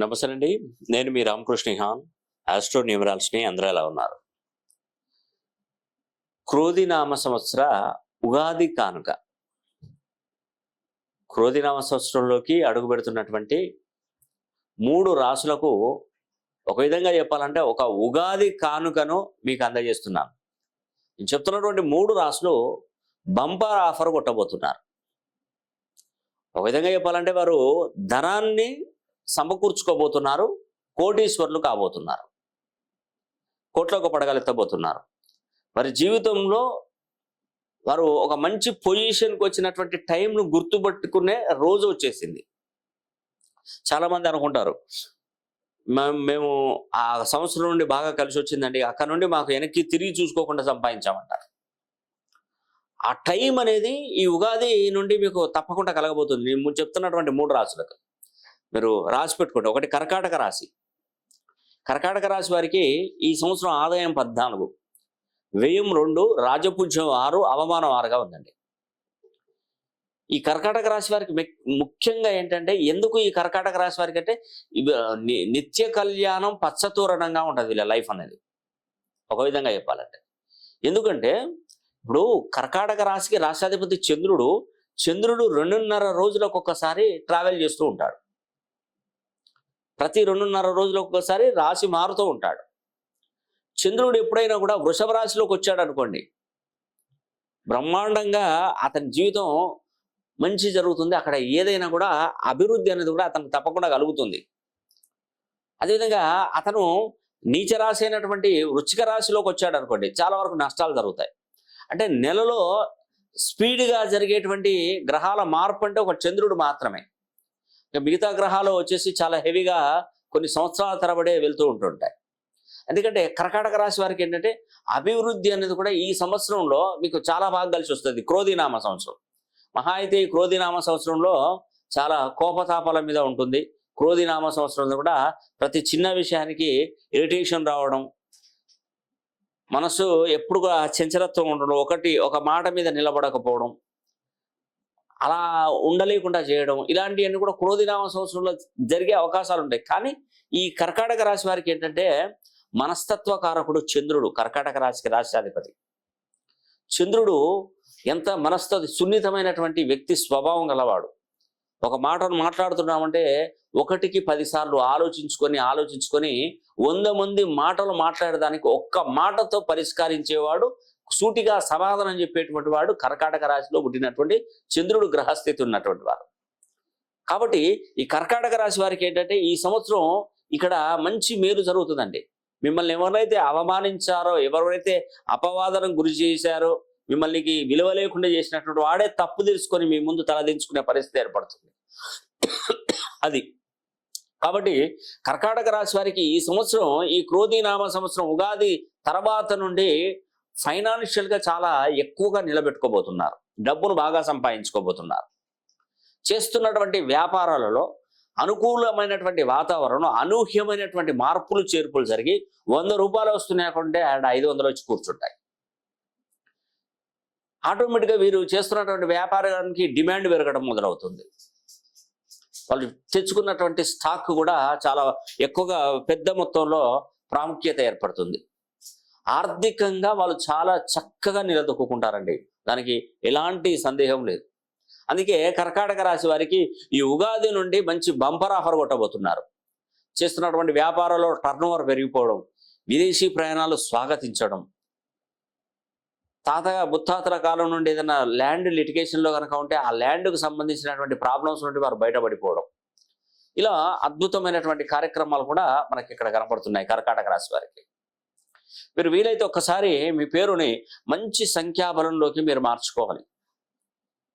నమస్తే అండి నేను మీ రామకృష్ణ హాన్ ఆస్ట్రో న్యూమరాల్స్ని అందరూ ఎలా ఉన్నారు? క్రోధినామ సంవత్సర ఉగాది కానుక. క్రోధినామ సంవత్సరంలోకి అడుగు పెడుతున్నటువంటి మూడు రాసులకు ఒక విధంగా చెప్పాలంటే ఒక ఉగాది కానుకను మీకు అందజేస్తున్నాను. నేను చెప్తున్నటువంటి మూడు రాసులు బంపర్ ఆఫర్ కొట్టబోతున్నారు. ఒక విధంగా చెప్పాలంటే వారు ధనాన్ని సమకూర్చుకోబోతున్నారు కోటీశ్వరులు కాబోతున్నారు. కోట్లకు పడగలెత్తబోతున్నారు వారి జీవితంలో వారు ఒక మంచి పొజిషన్కి వచ్చినటువంటి టైంను గుర్తుపట్టుకునే రోజు వచ్చేసింది. చాలామంది అనుకుంటారు "మేము- మేము ఆ సంవత్సరం నుండి బాగా కలిసి వచ్చిందండి అక్కడ నుండి మాకు వెనక్కి తిరిగి చూసుకోకుండా సంపాదించామంటారు. ఆ టైం అనేది ఈ ఉగాది నుండి మీకు తప్పకుండా కలగబోతుంది. నేను చెప్తున్నటువంటి మూడు రాసులకు. మీరు రాసి పెట్టుకోండి. ఒకటి కర్కాటక రాశి. కర్కాటక రాశి వారికి ఈ సంవత్సరం ఆదాయం పద్నాలుగు. వ్యయం రెండు రాజపుజ్యం ఆరు అవమానం ఆరుగా ఉందండి. ఈ కర్కాటక రాశి వారికి ముఖ్యంగా ఏంటంటే ఎందుకు ఈ కర్కాటక రాశి వారికి అంటే నిత్య కళ్యాణం పచ్చతూరణంగా ఉంటుంది వీళ్ళ లైఫ్ అనేది. ఒక విధంగా చెప్పాలంటే. ఎందుకంటే ఇప్పుడు కర్కాటక రాశికి రాష్ట్రాధిపతి చంద్రుడు చంద్రుడు రెండున్నర రోజులకు ఒక్కసారి ట్రావెల్ చేస్తూ ఉంటాడు. ప్రతి రెండున్నర రోజులు ఒక్కోసారి రాశి మారుతూ ఉంటాడు. చంద్రుడు ఎప్పుడైనా కూడా వృషభ రాశిలోకి వచ్చాడు అనుకోండి. బ్రహ్మాండంగా అతని జీవితం మంచి జరుగుతుంది. అక్కడ ఏదైనా కూడా అభివృద్ధి అనేది కూడా అతను తప్పకుండా కలుగుతుంది. అదేవిధంగా అతను నీచ రాశి అయినటువంటి వృచ్చిక రాశిలోకి వచ్చాడు అనుకోండి. చాలా వరకు నష్టాలు జరుగుతాయి. అంటే నెలలో స్పీడ్గా జరిగేటువంటి గ్రహాల మార్పు అంటే ఒక చంద్రుడు మాత్రమే. మిగతా గ్రహాలు వచ్చేసి చాలా హెవీగా కొన్ని సంవత్సరాల తరబడే వెళ్తూ ఉంటుంటాయి. ఎందుకంటే కర్కాటక రాశి వారికి ఏంటంటే అభివృద్ధి అనేది కూడా ఈ సంవత్సరంలో మీకు చాలా బాగా కలిసి వస్తుంది. క్రోధినామ సంవత్సరం. మహా అయితే ఈ క్రోధినామ సంవత్సరంలో చాలా కోపతాపాల మీద ఉంటుంది. క్రోధినామ సంవత్సరంలో కూడా ప్రతి చిన్న విషయానికి ఇరిటేషన్ రావడం మనసు ఎప్పుడు చంచలత్వం ఉండడం ఒకటి ఒక మాట మీద నిలబడకపోవడం అలా ఉండలేకుండా చేయడం ఇలాంటివన్నీ కూడా క్రోధినామ సంవత్సరంలో జరిగే అవకాశాలు ఉంటాయి కానీ ఈ కర్కాటక రాశి వారికి ఏంటంటే మనస్తత్వ కారకుడు చంద్రుడు కర్కాటక రాశికి రాష్ట్రాధిపతి చంద్రుడు ఎంత మనస్త సున్నితమైనటువంటి వ్యక్తి స్వభావం గలవాడు. ఒక మాటను మాట్లాడుతున్నామంటే ఒకటికి పదిసార్లు ఆలోచించుకొని ఆలోచించుకొని వంద మంది మాటలు మాట్లాడడానికి ఒక్క మాటతో పరిష్కరించేవాడు సూటిగా సమాధానం చెప్పేటువంటి వాడు కర్కాటక రాశిలో పుట్టినటువంటి చంద్రుడు గ్రహస్థితి ఉన్నటువంటి వారు. కాబట్టి ఈ కర్కాటక రాశి వారికి ఏంటంటే ఈ సంవత్సరం ఇక్కడ మంచి మేలు జరుగుతుందండి. మిమ్మల్ని ఎవరైతే అవమానించారో ఎవరైతే అపవాదనం గురి చేశారో మిమ్మల్ని విలువ లేకుండా చేసినటువంటి వాడే తప్పు తెలుసుకొని మీ ముందు తలదించుకునే పరిస్థితి ఏర్పడుతుంది. అది. కాబట్టి కర్కాటక రాశి వారికి ఈ సంవత్సరం ఈ క్రోధీనామ సంవత్సరం ఉగాది తర్వాత నుండి ఫైనాన్షియల్గా చాలా ఎక్కువగా నిలబెట్టుకోబోతున్నారు. డబ్బును బాగా సంపాదించుకోబోతున్నారు. చేస్తున్నటువంటి వ్యాపారాలలో అనుకూలమైనటువంటి వాతావరణం అనూహ్యమైనటువంటి మార్పులు చేర్పులు జరిగి వంద రూపాయలు వస్తున్నాయకుంటే ఆడ ఐదు వందలు వచ్చి కూర్చుంటాయి. ఆటోమేటిక్గా వీరు చేస్తున్నటువంటి వ్యాపారానికి డిమాండ్ పెరగడం మొదలవుతుంది. వాళ్ళు తెచ్చుకున్నటువంటి స్టాక్ కూడా చాలా ఎక్కువగా పెద్ద మొత్తంలో ప్రాముఖ్యత ఏర్పడుతుంది. ఆర్థికంగా వాళ్ళు చాలా చక్కగా నిలదొక్కుంటారండి దానికి ఎలాంటి సందేహం లేదు. అందుకే కర్కాటక రాశి వారికి ఈ ఉగాది నుండి మంచి బంపర్ ఆఫర్ కొట్టబోతున్నారు. చేస్తున్నటువంటి వ్యాపారంలో టర్న్ ఓవర్ పెరిగిపోవడం విదేశీ ప్రయాణాలు స్వాగతించడం. తాత ముత్తాతల కాలం నుండి ఏదైనా ల్యాండ్ లిటిగేషన్లో కనుక ఉంటే ఆ ల్యాండ్కు సంబంధించినటువంటి ప్రాబ్లమ్స్ నుండి వారు బయటపడిపోవడం. ఇలా అద్భుతమైనటువంటి కార్యక్రమాలు కూడా మనకి ఇక్కడ కనపడుతున్నాయి కర్కాటక రాశి వారికి. మీరు వీలైతే ఒక్కసారి మీ పేరుని మంచి సంఖ్యాబలంలోకి మీరు మార్చుకోవాలి.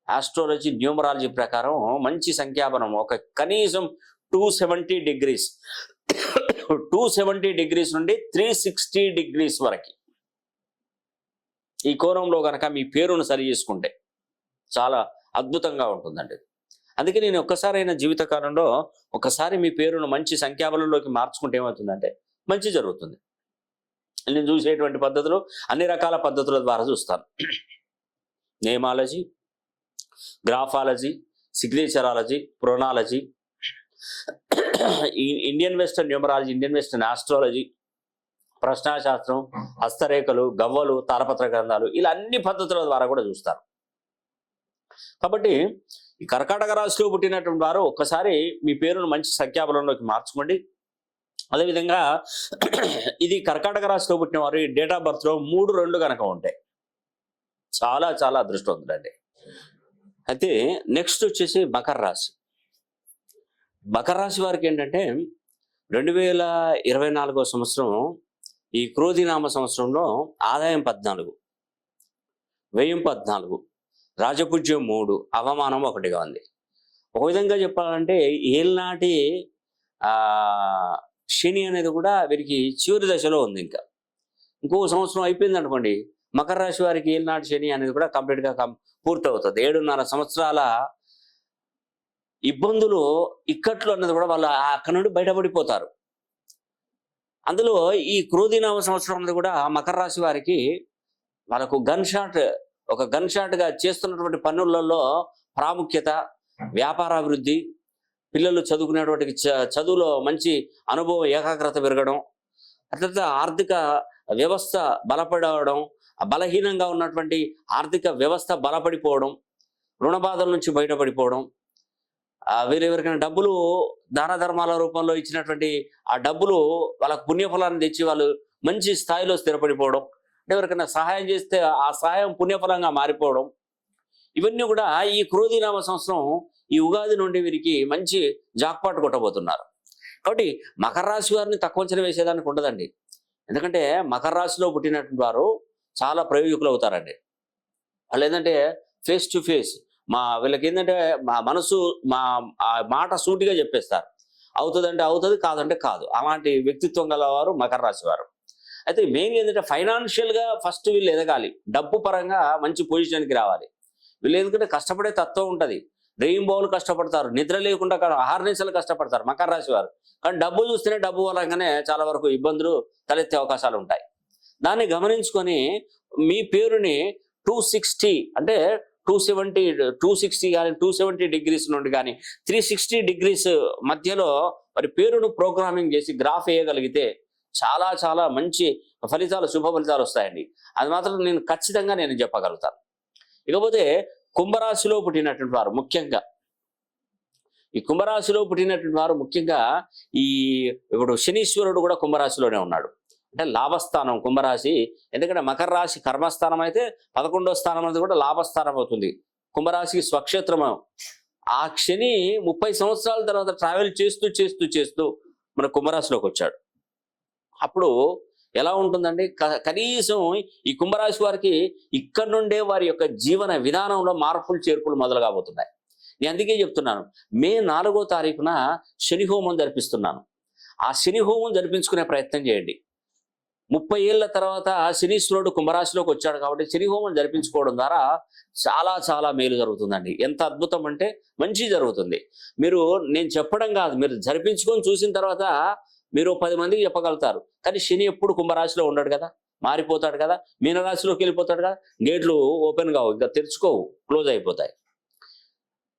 ఆస్ట్రాలజీ న్యూమరాలజీ ప్రకారం మంచి సంఖ్యాబలం ఒక కనీసం two seventy degrees two seventy degrees నుండి త్రీ సిక్స్టీ డిగ్రీస్ వరకు. ఈ కోణంలో కనుక మీ పేరును సరి చేసుకుంటే చాలా అద్భుతంగా ఉంటుందండి. అందుకే నేను ఒక్కసారైన జీవితకాలంలో ఒకసారి మీ పేరును మంచి సంఖ్యాబలంలోకి మార్చుకుంటే ఏమవుతుందంటే మంచి జరుగుతుంది. నేను చూసేటువంటి పద్ధతులు అన్ని రకాల పద్ధతుల ద్వారా చూస్తాను. నేమాలజీ గ్రాఫాలజీ సిగ్నేచరాలజీ ప్రొనాలజీ ఈ Indian western numerology Indian western astrology ప్రశ్నాశాస్త్రం హస్తరేఖలు గవ్వలు తారపత్ర గ్రంథాలు ఇలా అన్ని పద్ధతుల ద్వారా కూడా చూస్తారు కాబట్టి ఈ కర్కాటక రాశిలో పుట్టినటువంటి వారు ఒక్కసారి మీ పేరును మంచి సంఖ్యాబలంలోకి మార్చుకోండి. అదేవిధంగా ఇది కర్కాటక రాశిలో పుట్టిన వారు ఈ డేట్ ఆఫ్ బర్త్లో మూడు రెండు కనుక ఉంటాయి. చాలా చాలా అదృష్టవంతుడండి అయితే నెక్స్ట్ వచ్చేసి మకర రాశి. మకర రాశి వారికి ఏంటంటే రెండు వేల ఇరవై నాలుగో సంవత్సరం ఈ క్రోధినామ సంవత్సరంలో ఆదాయం పద్నాలుగు వ్యయం పద్నాలుగు రాజపూజ్యం మూడు అవమానం ఒకటిగా ఉంది. ఒక విధంగా చెప్పాలంటే ఏళ్ళనాటి శని అనేది కూడా వీరికి చివరి దశలో ఉంది ఇంకా. ఇంకో సంవత్సరం అయిపోయింది అనుకోండి మకర రాశి వారికి ఏలినాడు శని అనేది కూడా కంప్లీట్గా కం పూర్తవుతుంది. ఏడున్నర సంవత్సరాల ఇబ్బందులు ఇక్కట్లు అన్నది కూడా వాళ్ళు అక్కడ నుండి బయటపడిపోతారు. అందులో ఈ క్రోధినామ సంవత్సరం అనేది కూడా మకర రాశి వారికి వాళ్ళకు గన్ షాట్ ఒక గన్ షాట్గా చేస్తున్నటువంటి పనులలో ప్రాముఖ్యత వ్యాపారాభివృద్ధి పిల్లలు చదువుకునేటువంటి చ- చదువులో మంచి అనుభవం ఏకాగ్రత పెరగడం అట్లా ఆర్థిక వ్యవస్థ బలపడవడం బలహీనంగా ఉన్నటువంటి ఆర్థిక వ్యవస్థ బలపడిపోవడం రుణ బాధల నుంచి బయటపడిపోవడం వీరెవరికైనా డబ్బులు దాన ధర్మాల రూపంలో ఇచ్చినటువంటి ఆ డబ్బులు వాళ్ళకు పుణ్యఫలాన్ని తెచ్చి వాళ్ళు మంచి స్థాయిలో స్థిరపడిపోవడం అంటే ఎవరికైనా సహాయం చేస్తే ఆ సహాయం పుణ్యఫలంగా మారిపోవడం ఇవన్నీ కూడా ఈ క్రోధీనామ సంవత్సరం ఈ ఉగాది నుండి వీరికి మంచి జాక్పాట్ కొట్టబోతున్నారు. కాబట్టి మకర రాశి వారిని తక్కువ అంచనా వేసేదానికి ఉండదండి. ఎందుకంటే మకర రాశిలో పుట్టినటువంటి వారు చాలా ప్రయోజకులు అవుతారండి. వాళ్ళు ఏంటంటే ఫేస్ టు ఫేస్ మా వీళ్ళకి ఏంటంటే మా మనసు మా మాట సూటిగా చెప్పేస్తారు. అవుతుందంటే అవుతుంది కాదంటే కాదు. అలాంటి వ్యక్తిత్వం గలవారు మకర రాశి వారు. అయితే మెయిన్ ఏంటంటే ఫైనాన్షియల్గా ఫస్ట్ వీళ్ళు ఎదగాలి. డబ్బు పరంగా మంచి పొజిషన్కి రావాలి. వీళ్ళు ఎందుకంటే కష్టపడే తత్వం ఉంటుంది. డ్రీమ్ బౌల్ కష్టపడతారు నిద్ర లేకుండా ఆహార్నిసలు కష్టపడతారు మకర రాశి వారు. కానీ డబ్బు చూస్తేనే డబ్బు వరంగానే చాలా వరకు ఇబ్బందులు తలెత్తే అవకాశాలు ఉంటాయి. దాన్ని గమనించుకొని మీ పేరుని టూ సిక్స్టీ అంటే టూ సెవెంటీ టూ సిక్స్టీ కానీ టూ సెవెంటీ డిగ్రీస్ నుండి కానీ త్రీ సిక్స్టీ డిగ్రీస్ మధ్యలో మరి పేరును ప్రోగ్రామింగ్ చేసి గ్రాఫ్ వేయగలిగితే చాలా చాలా మంచి ఫలితాలు శుభ ఫలితాలు వస్తాయండి. అది మాత్రం నేను ఖచ్చితంగా నేను చెప్పగలుగుతాను. ఇకపోతే కుంభరాశిలో పుట్టినటువంటి వారు ముఖ్యంగా. ఈ కుంభరాశిలో పుట్టినటువంటి వారు ముఖ్యంగా ఈ ఇప్పుడు శనీశ్వరుడు కూడా కుంభరాశిలోనే ఉన్నాడు. అంటే లాభస్థానం కుంభరాశి. ఎందుకంటే మకర రాశి కర్మస్థానం అయితే పదకొండో స్థానం అనేది కూడా లాభస్థానం అవుతుంది. కుంభరాశికి స్వక్షేత్రం ఆ శని ముప్పై సంవత్సరాల తర్వాత ట్రావెల్ చేస్తూ చేస్తూ చేస్తూ మన కుంభరాశిలోకి వచ్చాడు. అప్పుడు ఎలా ఉంటుందండి? క- కనీసం ఈ కుంభరాశి వారికి ఇక్కడ నుండే వారి యొక్క జీవన విధానంలో మార్పులు చేర్పులు మొదలు కాబోతున్నాయి. నేను అందుకే చెప్తున్నాను. మే నాలుగో తారీఖున శని హోమం జరిపిస్తున్నాను. ఆ శని హోమం జరిపించుకునే ప్రయత్నం చేయండి. ముప్పై ఏళ్ళ తర్వాత శనీశ్వరుడు కుంభరాశిలోకి వచ్చాడు కాబట్టి శని హోమం జరిపించుకోవడం ద్వారా చాలా చాలా మేలు జరుగుతుందండి. ఎంత అద్భుతం అంటే మంచి జరుగుతుంది. మీరు నేను చెప్పడం కాదు మీరు జరిపించుకొని చూసిన తర్వాత మీరు పది మందికి చెప్పగలుగుతారు. కానీ శని ఎప్పుడు కుంభరాశిలో ఉండడు కదా. మారిపోతాడు కదా. మీనరాశిలోకి వెళ్ళిపోతాడు కదా. గేట్లు ఓపెన్ కావు. ఇంకా తెరుచుకోవు. క్లోజ్ అయిపోతాయి.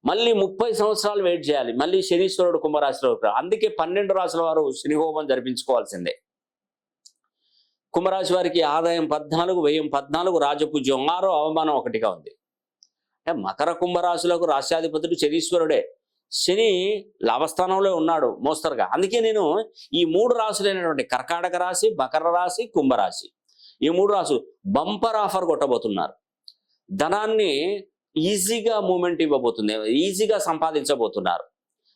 మళ్ళీ ముప్పై సంవత్సరాలు వెయిట్ చేయాలి. మళ్ళీ శనీశ్వరుడు కుంభరాశిలో అందుకే పన్నెండు రాశుల వారు శని హోమం జరిపించుకోవాల్సిందే. కుంభరాశి వారికి ఆదాయం పద్నాలుగు వ్యయం పద్నాలుగు రాజపూజ్యం ఆరో అవమానం ఒకటిగా ఉంది. అంటే మకర కుంభరాశులకు రాష్ట్రాధిపతుడు శనీశ్వరుడే. శని లాభస్థానంలో ఉన్నాడు మోస్తరుగా. అందుకే నేను ఈ మూడు రాశులైనటువంటి కర్కాటక రాశి మకర రాశి కుంభరాశి ఈ మూడు రాశులు బంపర్ ఆఫర్ కొట్టబోతున్నారు. ధనాన్ని ఈజీగా మూమెంట్ ఇవ్వబోతుంది ఈజీగా సంపాదించబోతున్నారు.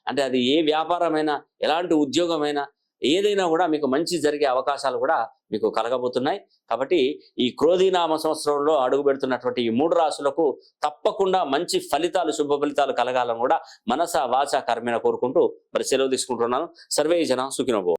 అంటే అది ఏ వ్యాపారమైనా ఎలాంటి ఉద్యోగమైనా ఏదైనా కూడా మీకు మంచి జరిగే అవకాశాలు కూడా మీకు కలగబోతున్నాయి. కాబట్టి ఈ క్రోధీనామ సంవత్సరంలో అడుగు పెడుతున్నటువంటి ఈ మూడు రాశులకు తప్పకుండా మంచి ఫలితాలు శుభ ఫలితాలు కలగాలని కూడా మనస వాచ కర్మేణ కోరుకుంటూ మరి సెలవు తీసుకుంటున్నాను. సర్వే జన సుఖినోభవ